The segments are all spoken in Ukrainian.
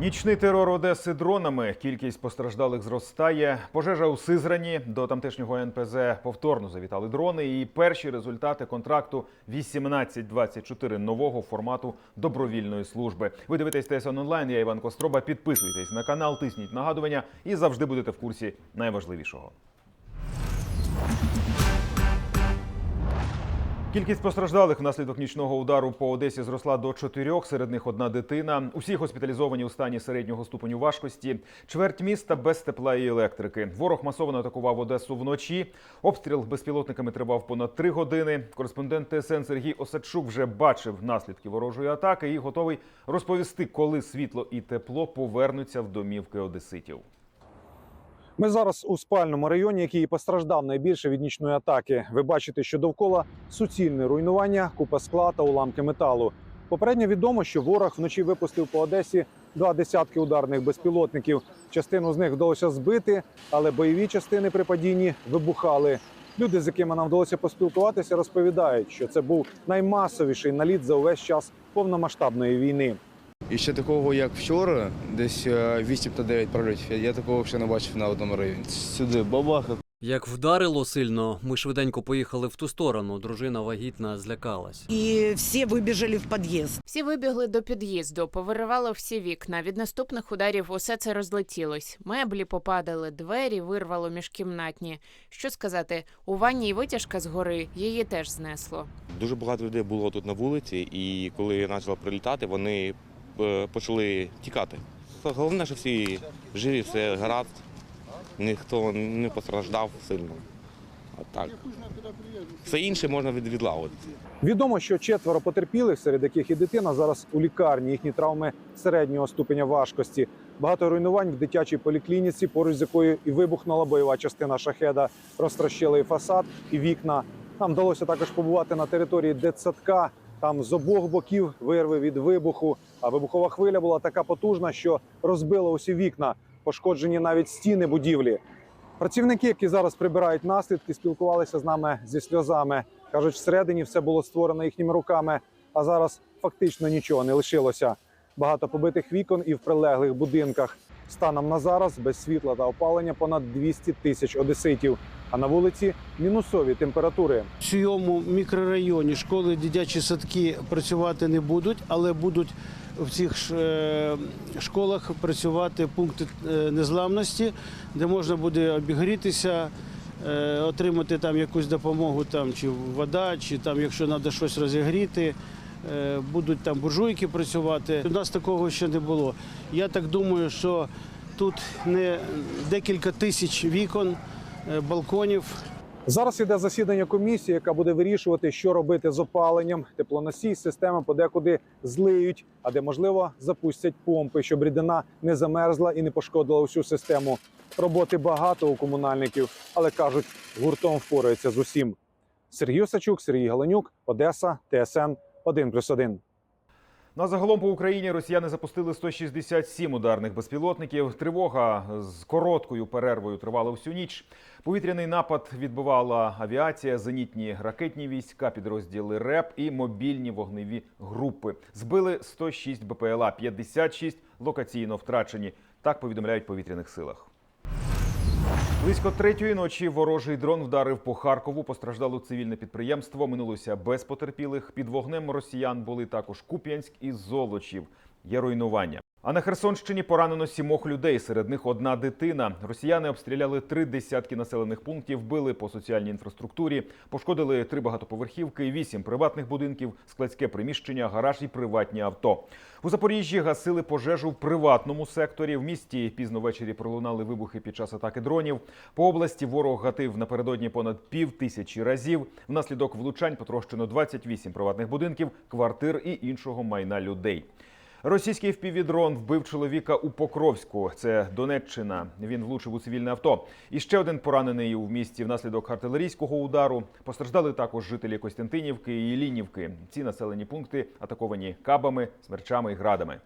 Нічний терор Одеси дронами. Кількість постраждалих зростає. Пожежа у Сизрані до тамтешнього НПЗ повторно завітали дрони. І перші результати контракту 1824 нового формату добровільної служби. Ви дивитесь ТСН онлайн. Я Іван Костроба. Підписуйтесь на канал, тисніть нагадування і завжди будете в курсі найважливішого. Кількість постраждалих внаслідок нічного удару по Одесі зросла до чотирьох. Серед них одна дитина. Усі госпіталізовані у стані середнього ступеню важкості. Чверть міста без тепла і електрики. Ворог масово атакував Одесу вночі. Обстріл безпілотниками тривав понад три години. Кореспондент ТСН Сергій Осадчук вже бачив наслідки ворожої атаки і готовий розповісти, коли світло і тепло повернуться в домівки одеситів. Ми зараз у спальному районі, який постраждав найбільше від нічної атаки. Ви бачите, що довкола суцільне руйнування, купа скла та уламки металу. Попередньо відомо, що ворог вночі випустив по Одесі два десятки ударних безпілотників. Частину з них вдалося збити, але бойові частини при падінні вибухали. Люди, з якими нам вдалося поспілкуватися, розповідають, що це був наймасовіший наліт за увесь час повномасштабної війни. І ще такого, як вчора, десь е, 8 та 9 прольотів, я такого ще не бачив на одному районі. Сюди бабаха. Як вдарило сильно, ми швиденько поїхали в ту сторону. Дружина вагітна злякалась. И все выбежали в подъезд. Всі вибігли до під'їзду, повиривало всі вікна. Від наступних ударів усе це розлетілось. Меблі попадали, двері вирвало міжкімнатні. Що сказати, у ванні й витяжка згори її теж знесло. Дуже багато людей було тут на вулиці, і коли почало прилітати, вони е, почали тікати. Головне, що всі живі, все гаразд, ніхто не постраждав сильно. А так. Все інше можна від- відлагодити. Відомо, що четверо потерпілих, серед яких і дитина, зараз у лікарні. Їхні травми середнього ступеня важкості. Багато руйнувань в дитячій поліклініці, поруч з якою і вибухнула бойова частина шахеда, розтрощили і фасад, і вікна. Нам вдалося також побувати на території дитсадка. Там з обох боків вирви від вибуху. А вибухова хвиля була така потужна, що розбила усі вікна, пошкоджені навіть стіни будівлі. Працівники, які зараз прибирають наслідки, спілкувалися з нами зі сльозами. кажуть, всередині все було створено їхніми руками, а зараз фактично нічого не лишилося. Багато побитих вікон і в прилеглих будинках. Станом на зараз без світла та опалення понад 200 тисяч одеситів. А на вулиці мінусові температури. В цьому мікрорайоні школи, дитячі садки працювати не будуть, але будуть в цих е, школах працювати пункти е, незламності, де можна буде обігрітися, е, отримати там якусь допомогу, там чи вода, чи там, якщо треба щось розігріти. Е, Будуть там буржуйки працювати. У нас такого ще не було. Я так думаю, що тут не декілька тисяч вікон, е, балконів. Зараз іде засідання комісії, яка буде вирішувати, що робити з опаленням. Теплоносій системи подекуди злиють, а де можливо запустять помпи, щоб рідина не замерзла і не пошкодила усю систему. Роботи багато у комунальників, але кажуть, гуртом впораються з усім. Сергій Осачук, Сергій Галенюк, Одеса, ТСН 1+,1. Ну а загалом по Україні росіяни запустили 167 ударних безпілотників. Тривога з короткою перервою тривала всю ніч. Повітряний напад відбивала авіація, зенітні ракетні війська, підрозділи РЕП і мобільні вогневі групи. Збили 106 БПЛА, 56 локаційно втрачені. Так повідомляють повітряних силах. Близько третьої ночі ворожий дрон вдарив по Харкову. Постраждало цивільне підприємство. Минулося без потерпілих. Під вогнем росіян були також Куп'янськ і Золочів. Є руйнування. А на Херсонщині поранено сімох людей. Серед них одна дитина. Росіяни обстріляли три десятки населених пунктів, били по соціальній інфраструктурі, пошкодили три багатоповерхівки, вісім приватних будинків, складське приміщення, гараж і приватні авто. У Запоріжжі гасили пожежу в приватному секторі. В місті пізно ввечері пролунали вибухи під час атаки дронів. По області ворог гатив напередодні понад пів тисячі разів. Внаслідок влучань потрощено 28 приватних будинків, квартир і іншого майна людей. Російський впівдрон вбив чоловіка у Покровську. Це Донеччина. Він влучив у цивільне авто. І ще один поранений у місті внаслідок артилерійського удару. Постраждали також жителі Костянтинівки і Ілінівки. Ці населені пункти атаковані кабами, смерчами і градами.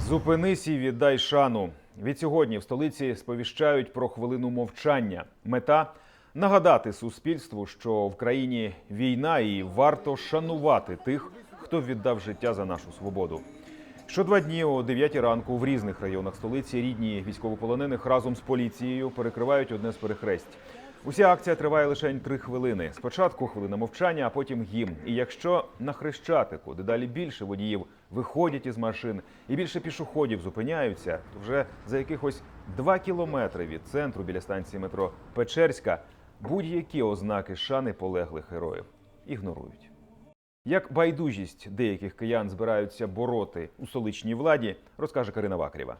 Зупинись і віддай шану. Відсьогодні в столиці сповіщають про хвилину мовчання. Мета нагадати суспільству, що в країні війна і варто шанувати тих, хто віддав життя за нашу свободу. Що два дні о 9 ранку в різних районах столиці рідні військовополонених разом з поліцією перекривають одне з перехресть. Уся акція триває лише три хвилини. Спочатку хвилина мовчання, а потім гімн. І якщо на хрещатику дедалі більше водіїв виходять із машин і більше пішоходів зупиняються, то вже за якихось два кілометри від центру біля станції метро Печерська будь-які ознаки шани полеглих героїв ігнорують. Як байдужість деяких киян збираються бороти у столичній владі, розкаже Карина Вакрєва.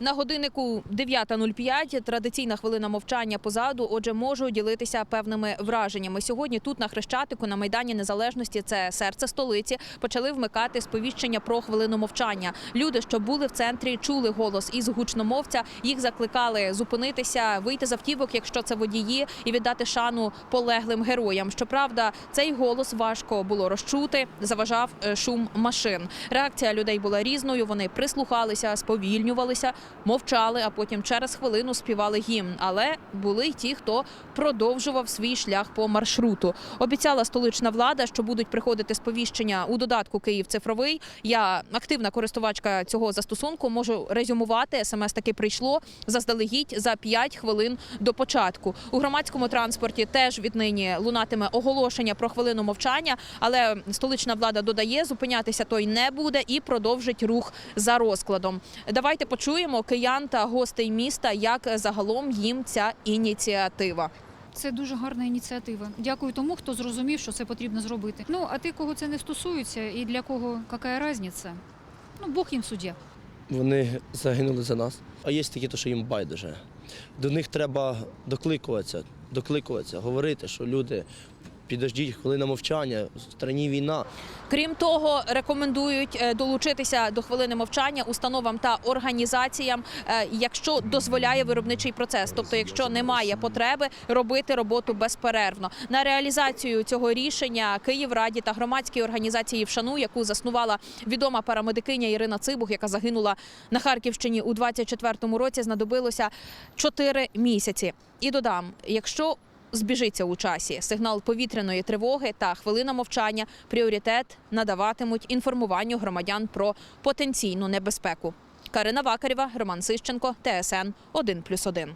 На годиннику 9.05 традиційна хвилина мовчання позаду. Отже, можу ділитися певними враженнями. Сьогодні тут на Хрещатику на майдані Незалежності, це серце столиці, почали вмикати сповіщення про хвилину мовчання. Люди, що були в центрі, чули голос із гучномовця. Їх закликали зупинитися, вийти з автівок, якщо це водії, і віддати шану полеглим героям. Щоправда, цей голос важко було розчути. Заважав е, шум машин. Реакція людей була різною. Вони прислухалися, сповільнювалися, мовчали, а потім через хвилину співали гімн. Але були й ті, хто продовжував свій шлях по маршруту. Обіцяла столична влада, що будуть приходити сповіщення у додатку Київ цифровий. Я активна користувачка цього застосунку. Можу резюмувати. СМС таки прийшло заздалегідь за 5 хвилин до початку. У громадському транспорті теж віднині лунатиме оголошення про хвилину мовчання, але столична влада додає, зупинятися той не буде і продовжить рух за розкладом. Давайте почуємо киян та гостей міста, як загалом їм ця ініціатива. Це дуже гарна ініціатива. Дякую тому, хто зрозумів, що це потрібно зробити. Ну а ти, кого це не стосується, і для кого яка різниця? Ну Бог їм суддя. Вони загинули за нас. А є такі, то що їм байдуже. До них треба докликуватися, докликуватися, говорити, що люди, підождіть хвилина мовчання, в страні війна. Крім того, рекомендують е, долучитися до хвилини мовчання установам та організаціям, е, якщо дозволяє виробничий процес, тобто якщо немає потреби робити роботу безперервно. На реалізацію цього рішення Київраді та громадській організації «Вшану», яку заснувала відома парамедикиня Ірина Цибух, яка загинула на Харківщині у 24-му році, знадобилося 4 місяці. І додам, якщо збіжиться у часі. Сигнал повітряної тривоги та хвилина мовчання пріоритет надаватимуть інформуванню громадян про потенційну небезпеку. Карина Вакарєва, Роман Сищенко, ТСН 1+,1.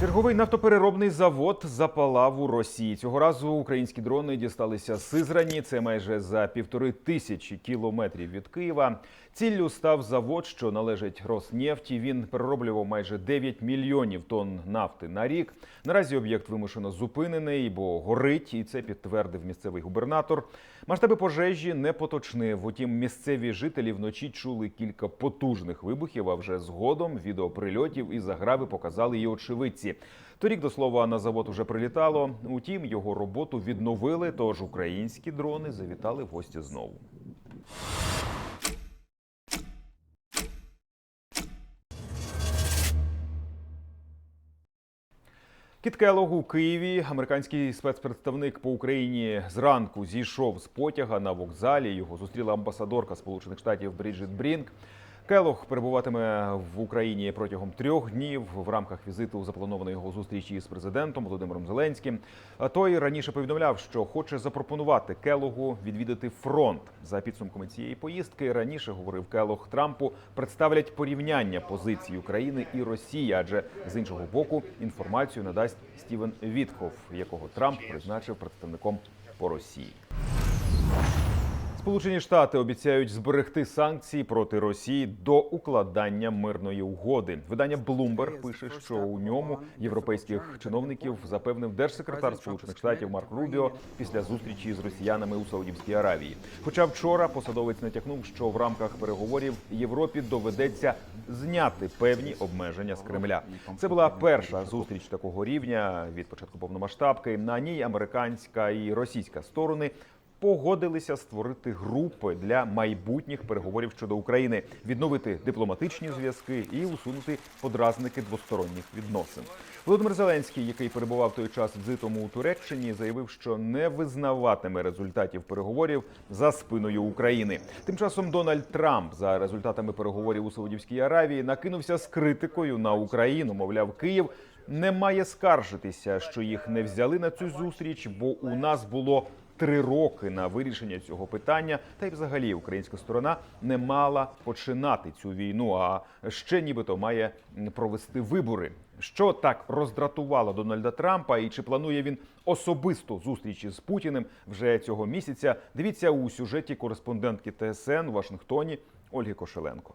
Черговий нафтопереробний завод запалав у Росії. Цього разу українські дрони дісталися Сизрані. Це майже за півтори тисячі кілометрів від Києва. Ціллю став завод, що належить Роснефті. Він перероблював майже 9 мільйонів тонн нафти на рік. Наразі об'єкт вимушено зупинений, бо горить, і це підтвердив місцевий губернатор. Масштаби пожежі не поточнив. Утім, місцеві жителі вночі чули кілька потужних вибухів. А вже згодом відеоприльотів і заграви показали і очевидці. Торік, до слова, на завод уже прилітало. Утім, його роботу відновили. Тож українські дрони завітали в гості знову. Кіт Келлог у Києві американський спецпредставник по Україні зранку зійшов з потяга на вокзалі. Його зустріла амбасадорка Сполучених Штатів Бріджит Брінк. Келлог перебуватиме в Україні протягом трьох днів в рамках візиту запланованої його зустрічі з президентом Володимиром Зеленським. Той раніше повідомляв, що хоче запропонувати Келлогу відвідати фронт. За підсумками цієї поїздки раніше говорив Келлог Трампу, представлять порівняння позицій України і Росії, адже з іншого боку інформацію надасть Стівен Вітков, якого Трамп призначив представником по Росії. Сполучені Штати обіцяють зберегти санкції проти Росії до укладання мирної угоди. Видання Bloomberg пише, що у ньому європейських чиновників запевнив держсекретар Сполучених Штатів Марк Рубіо після зустрічі з росіянами у Саудівській Аравії. Хоча вчора посадовець натякнув, що в рамках переговорів Європі доведеться зняти певні обмеження з Кремля. Це була перша зустріч такого рівня від початку повномасштабки. На ній американська і російська сторони погодилися створити групи для майбутніх переговорів щодо України, відновити дипломатичні зв'язки і усунути подразники двосторонніх відносин. Володимир Зеленський, який перебував той час візитом у Туреччині, заявив, що не визнаватиме результатів переговорів за спиною України. Тим часом Дональд Трамп за результатами переговорів у Саудівській Аравії накинувся з критикою на Україну. Мовляв, Київ не має скаржитися, що їх не взяли на цю зустріч, бо у нас було три роки на вирішення цього питання. Та й взагалі українська сторона не мала починати цю війну, а ще нібито має провести вибори. Що так роздратувало Дональда Трампа, і чи планує він особисто зустрічі з Путіним вже цього місяця? Дивіться у сюжеті кореспондентки ТСН у Вашингтоні Ольги Кошеленко.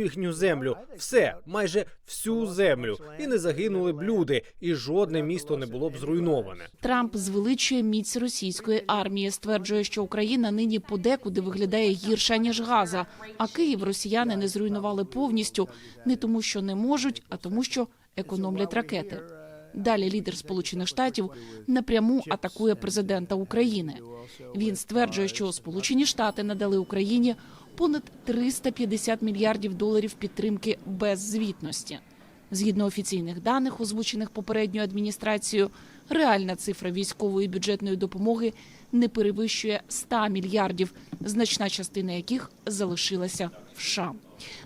їхню землю. Все, майже всю землю, і не загинули б люди, і жодне місто не було б зруйноване. Трамп звеличує міць російської армії, стверджує, що Україна нині подекуди виглядає гірше ніж Газа. А Київ росіяни не зруйнували повністю не тому, що не можуть, а тому, що економлять ракети. Далі лідер Сполучених Штатів напряму атакує президента України. Він стверджує, що Сполучені Штати надали Україні понад 350 мільярдів доларів підтримки без звітності. Згідно офіційних даних, озвучених попередньою адміністрацією, реальна цифра військової бюджетної допомоги не перевищує 100 мільярдів, значна частина яких залишилася в США.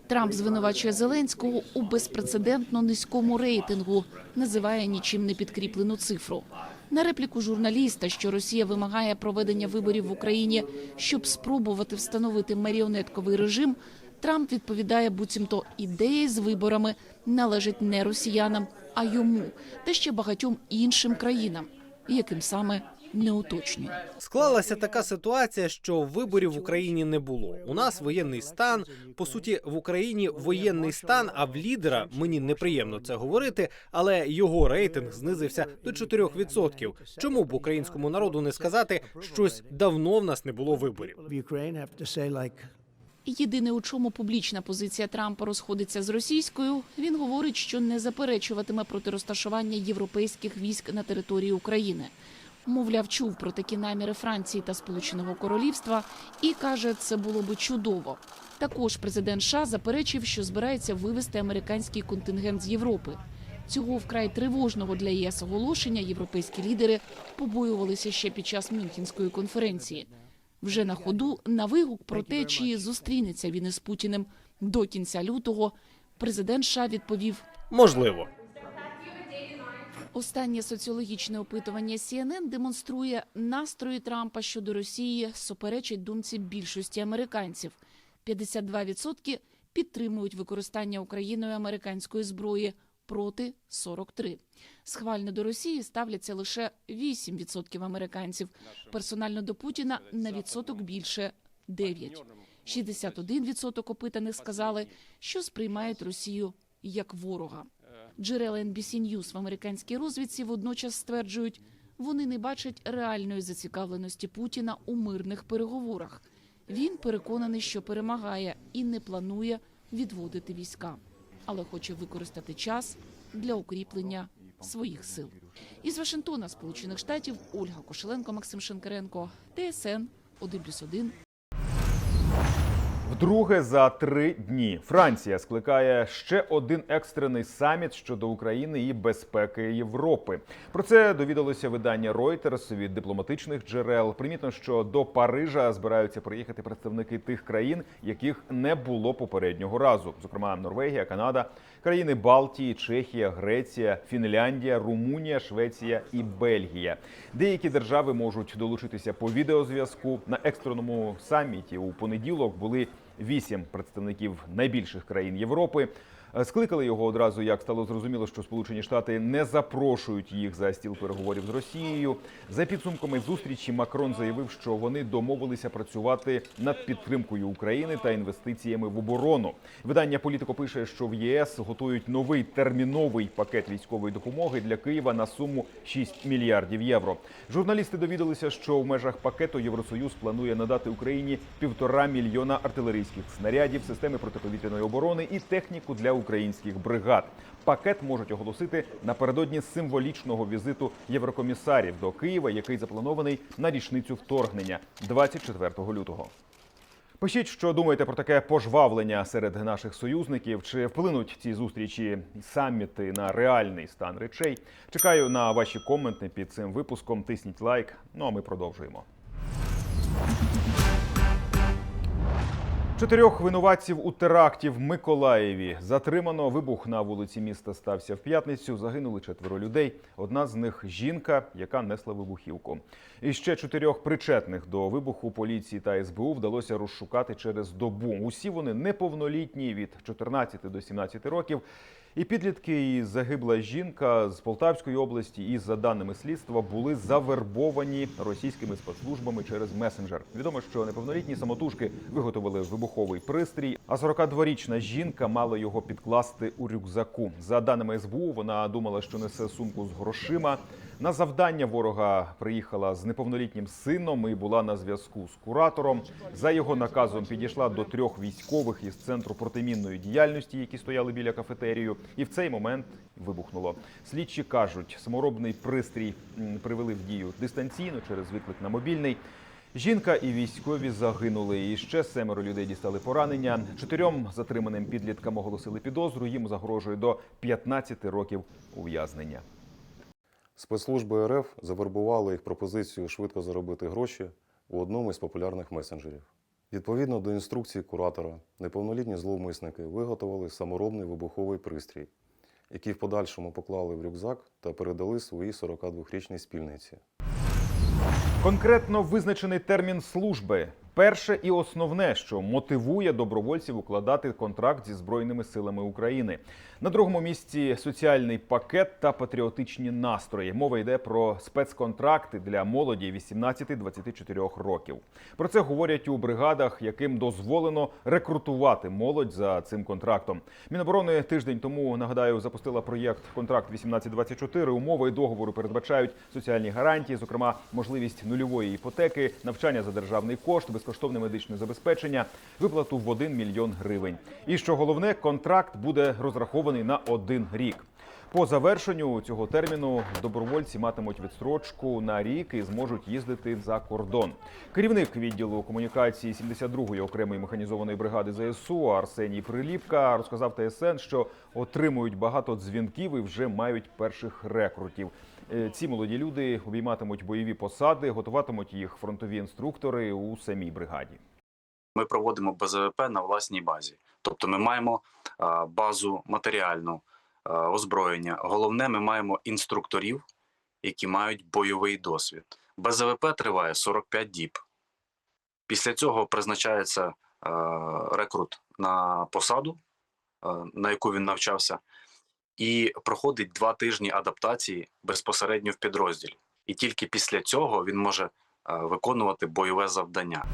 Трамп звинувачує Зеленського у безпрецедентно низькому рейтингу, називає нічим не підкріплену цифру. На репліку журналіста, що Росія вимагає проведення виборів в Україні, щоб спробувати встановити маріонетковий режим, Трамп відповідає, буцімто ідея з виборами належить не росіянам, а йому та ще багатьом іншим країнам, яким саме не уточнює. Склалася така ситуація, що виборів в Україні не було. У нас воєнний стан. По суті, в Україні воєнний стан. А в лідера мені неприємно це говорити, але його рейтинг знизився до 4%. Чому б українському народу не сказати щось давно в нас не було виборів? Єдине, у чому публічна позиція Трампа розходиться з російською, він говорить, що не заперечуватиме проти розташування європейських військ на території України. Мовляв, чув про такі наміри Франції та Сполученого Королівства і каже, це було би чудово. Також президент США заперечив, що збирається вивести американський контингент з Європи. Цього вкрай тривожного для ЄС оголошення європейські лідери побоювалися ще під час Мюнхенської конференції. Вже на ходу на вигук про те, чи зустрінеться він із Путіним до кінця лютого, президент США відповів: Можливо. Останнє соціологічне опитування CNN демонструє настрої Трампа щодо Росії суперечить думці більшості американців. 52% підтримують використання Україною американської зброї проти 43. Схвально до Росії ставляться лише 8% американців. Персонально до Путіна на відсоток більше 9. 61% опитаних сказали, що сприймають Росію як ворога. Джерела NBC News в американській розвідці водночас стверджують, вони не бачать реальної зацікавленості Путіна у мирних переговорах. Він переконаний, що перемагає і не планує відводити війська, але хоче використати час для укріплення своїх сил. Із Вашингтона, Сполучених Штатів, Ольга Кошеленко, Максим Шенкаренко, ТСН 1+,1. Вдруге за три дні Франція скликає ще один екстрений саміт щодо України і безпеки Європи. Про це довідалося видання Reuters від дипломатичних джерел. Примітно, що до Парижа збираються приїхати представники тих країн, яких не було попереднього разу, зокрема Норвегія, Канада, країни Балтії, Чехія, Греція, Фінляндія, Румунія, Швеція і Бельгія. Деякі держави можуть долучитися по відеозв'язку на екстреному саміті. У понеділок були вісім представників найбільших країн Європи. Е, Скликали його одразу, як стало зрозуміло, що Сполучені Штати не запрошують їх за стіл переговорів з Росією. За підсумками зустрічі Макрон заявив, що вони домовилися працювати над підтримкою України та інвестиціями в оборону. Видання Політико пише, що в ЄС готують новий терміновий пакет військової допомоги для Києва на суму 6 мільярдів євро. Журналісти довідалися, що в межах пакету Євросоюз планує надати Україні півтора мільйона артилерійських снарядів, системи протиповітряної оборони і техніку для українських бригад. Пакет можуть оголосити напередодні символічного візиту єврокомісарів до Києва, який запланований на річницю вторгнення 24 лютого. Пишіть, що думаєте про таке пожвавлення серед наших союзників. Чи вплинуть ці зустрічі саміти на реальний стан речей? Чекаю на ваші коменти під цим випуском. Тисніть лайк. Ну а ми продовжуємо. Чотирьох винуватців у теракті в Миколаєві затримано. Вибух на вулиці міста стався в п'ятницю. Загинули четверо людей. Одна з них жінка, яка несла вибухівку. І ще чотирьох причетних до вибуху поліції та СБУ вдалося розшукати через добу. Усі вони неповнолітні від 14 до 17 років. І підлітки, і загибла жінка з Полтавської області, і за даними слідства, були завербовані російськими спецслужбами через месенджер. Відомо, що неповнолітні самотужки виготовили вибуховий пристрій, а 42-річна жінка мала його підкласти у рюкзаку. За даними СБУ, вона думала, що несе сумку з грошима. На завдання ворога приїхала з неповнолітнім сином і була на зв'язку з куратором. За його наказом підійшла до трьох військових із центру протимінної діяльності, які стояли біля кафетерію, і в цей момент вибухнуло. Слідчі кажуть, саморобний пристрій привели в дію дистанційно через виклик на мобільний. Жінка і військові загинули. І ще семеро людей дістали поранення. Чотирьом затриманим підліткам оголосили підозру. Їм загрожує до 15 років ув'язнення. Спецслужби РФ завербували їх пропозицію швидко заробити гроші у одному із популярних месенджерів. Відповідно до інструкції куратора, неповнолітні зловмисники виготовили саморобний вибуховий пристрій, який в подальшому поклали в рюкзак та передали своїй 42-річній спільниці. Конкретно визначений термін служби. Перше і основне, що мотивує добровольців укладати контракт зі збройними силами України. На другому місці соціальний пакет та патріотичні настрої. Мова йде про спецконтракти для молоді 18-24 років. Про це говорять у бригадах, яким дозволено рекрутувати молодь за цим контрактом. Міноборони тиждень тому нагадаю запустила проєкт контракт 18-24. Умови договору передбачають соціальні гарантії, зокрема можливість нульової іпотеки, навчання за державний кошт, безкоштовне медичне забезпечення, виплату в 1 мільйон гривень. І що головне, контракт буде розрахований на один рік. По завершенню цього терміну добровольці матимуть відстрочку на рік і зможуть їздити за кордон. Керівник відділу комунікації 72-ї окремої механізованої бригади ЗСУ Арсеній Приліпка розказав ТСН, що отримують багато дзвінків і вже мають перших рекрутів. Е, Ці молоді люди обійматимуть бойові посади, готуватимуть їх фронтові інструктори у самій бригаді. Ми проводимо БЗВП на власній базі. Тобто ми маємо базу матеріальну, озброєння. Головне, ми маємо інструкторів, які мають бойовий досвід. БЗВП триває 45 діб. Після цього призначається рекрут на посаду, на яку він навчався, і проходить два тижні адаптації безпосередньо в підрозділі. І тільки після цього він може виконувати бойове завдання.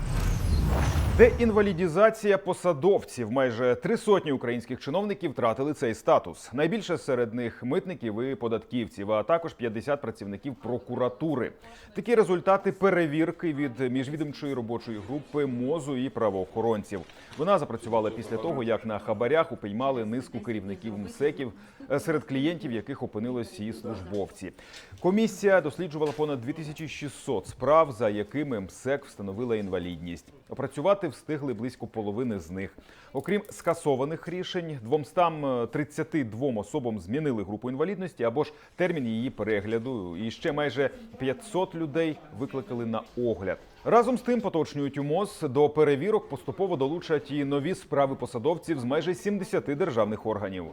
Деінвалідізація посадовців. Майже три сотні українських чиновників втратили цей статус. Найбільше серед них митників і податківців, а також 50 працівників прокуратури. Такі результати перевірки від міжвідомчої робочої групи мозу і правоохоронців. Вона запрацювала після того, як на хабарях упіймали низку керівників МСЕКів, е, серед клієнтів яких опинились і службовці. Комісія досліджувала понад 2600 справ, за якими МСЕК встановила інвалідність. Опрацювати встигли близько половини з них. Окрім скасованих рішень, 232 особам змінили групу інвалідності або ж термін її перегляду. І ще майже 500 людей викликали на огляд. Разом з тим поточнюють у МОЗ до перевірок поступово долучать і нові справи посадовців з майже 70 державних органів.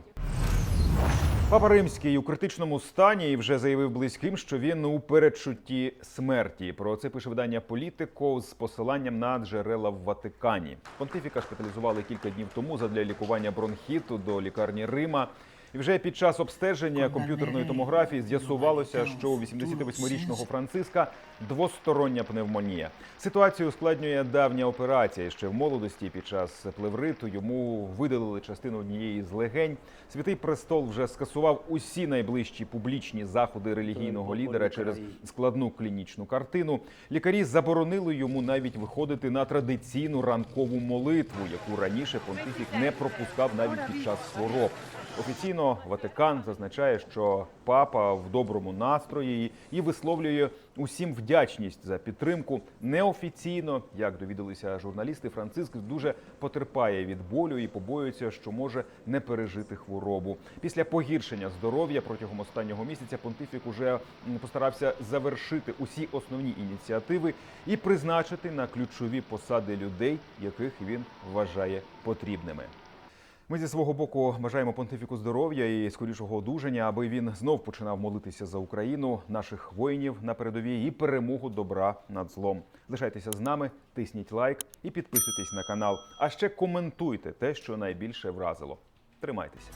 Папа Римський у критичному стані і вже заявив близьким, що він у передчутті смерті. Про це пише видання Політико з посиланням на джерела в Ватикані. Понтифіка шпиталізували кілька днів тому задля лікування бронхіту до лікарні Рима. І вже під час обстеження комп'ютерної томографії з'ясувалося, що у 88-річного Франциска двостороння пневмонія. Ситуацію ускладнює давня операція. Ще в молодості під час плевриту йому видалили частину однієї з легень. Святий престол вже скасував усі найближчі публічні заходи релігійного лідера через складну клінічну картину. Лікарі заборонили йому навіть виходити на традиційну ранкову молитву, яку раніше понтифік не пропускав навіть під час хвороб. Офіційно Ватикан зазначає, що папа в доброму настрої і висловлює усім вдячність за підтримку. Неофіційно, як довідалися журналісти, Франциск дуже потерпає від болю і побоюється, що може не пережити хворобу. Після погіршення здоров'я протягом останнього місяця понтифік уже постарався завершити усі основні ініціативи і призначити на ключові посади людей, яких він вважає потрібними. Ми зі свого боку бажаємо понтифіку здоров'я і скорішого одужання, аби він знов починав молитися за Україну, наших воїнів на передовій і перемогу добра над злом. Лишайтеся з нами, тисніть лайк і підписуйтесь на канал. А ще коментуйте те, що найбільше вразило. Тримайтеся.